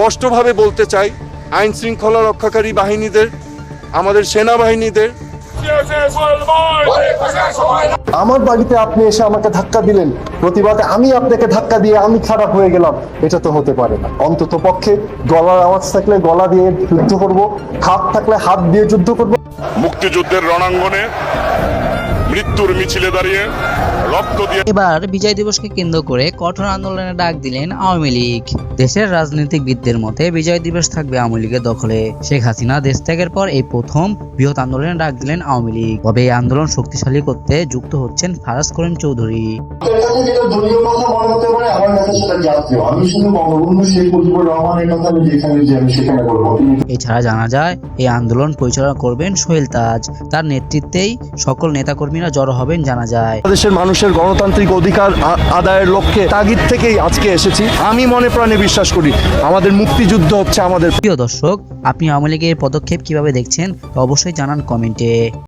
স্পষ্টভাবে বলতে চাই আইন শৃঙ্খলা রক্ষাকারী বাহিনীদের আমাদের সেনাবাহিনীদের। আমার বাড়িতে আপনি এসে আমাকে ধাক্কা দিলেন। প্রতিবাদে আমি আপনাকে ধাক্কা দিয়ে আমি খারাপ হয়ে গেলাম। এটা তো হতে পারে না। অন্তত পক্ষে গলার আওয়াজ থাকলে গলা দিয়ে যুদ্ধ করব হাত থাকলে হাত দিয়ে যুদ্ধ করব। মুক্তিযুদ্ধের রণাঙ্গনে মৃত্যুর মিছিলে দাঁড়িয়ে রক্ত দিয়ে এবার বিজয় দিবসকে কেন্দ্র করে কঠোর আন্দোলনের ডাক দিলেন আওয়ামী লীগ। দেশের রাজনৈতিক রাজনীতিবিদদের মতে বিজয় দিবস থাকবে আওয়ামী লীগের দখলে। শেখ হাসিনা দেশ ত্যাগের পর এই প্রথম বৃহৎ আন্দোলনের ডাক দিলেন আওয়ামী লীগ। তবে এই আন্দোলন শক্তিশালী করতে যুক্ত হচ্ছেন ফারাজ করিম চৌধুরী। সেটা জাতীয় আমি শুধু বঙ্গবন্ধু শেখ মুজিবুর রহমানের কথা আমি যেখানে যে আমি সেখানে বলব। এছাড়া জানা যায় এই আন্দোলন পরিচালনা করবেন সোহেল তাজ। তার নেতৃত্বেই সকল নেতাকর্মীরা জড়ো হবেন জানা যায়। বাংলাদেশের মানুষের গণতান্ত্রিক অধিকার আদায়ের লক্ষ্যে তাগিদ থেকেই আজকে এসেছি। আমি মনে প্রাণে বিশ্বাস করি আমাদের মুক্তিযুদ্ধ হচ্ছে আমাদের প্রিয় দর্শক আপনি আওয়ামী লীগের পদক্ষেপ কীভাবে দেখছেন অবশ্যই জানান কমেন্টে।